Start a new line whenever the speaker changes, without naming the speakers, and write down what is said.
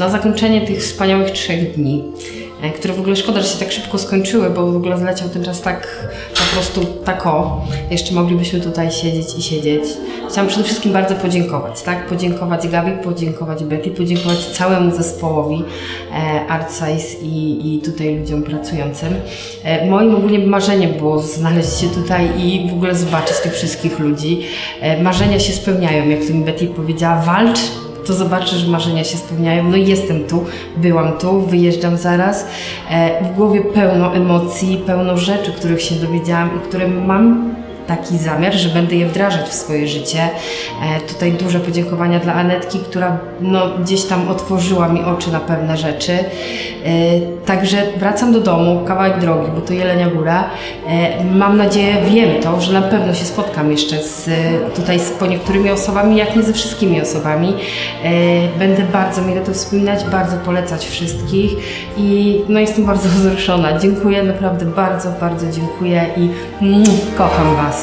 na zakończenie tych wspaniałych trzech dni, które w ogóle szkoda, że się tak szybko skończyły, bo w ogóle zleciał ten czas tak po prostu tak o. Jeszcze moglibyśmy tutaj siedzieć i siedzieć. Chciałam przede wszystkim bardzo podziękować, tak? Podziękować Gabi, podziękować Betty, podziękować całemu zespołowi e, ArtSize i, i tutaj ludziom pracującym. E, moim ogólnie marzeniem było znaleźć się tutaj i w ogóle zobaczyć tych wszystkich ludzi. E, marzenia się spełniają, jak to mi Betty powiedziała, walcz to zobaczysz, że marzenia się spełniają. No i jestem tu, byłam tu, wyjeżdżam zaraz. E, w głowie pełno emocji, pełno rzeczy, których się dowiedziałam i które mam taki zamiar, że będę je wdrażać w swoje życie. E, tutaj duże podziękowania dla Anetki, która no, gdzieś tam otworzyła mi oczy na pewne rzeczy. E, także wracam do domu, kawałek drogi, bo to Jelenia Góra. E, mam nadzieję, wiem to, że na pewno się spotkam jeszcze z, tutaj z po niektórymi osobami, jak nie ze wszystkimi osobami. E, będę bardzo miło to wspominać, bardzo polecać wszystkich i no, jestem bardzo wzruszona. Dziękuję, naprawdę bardzo, bardzo dziękuję i mm, kocham Was.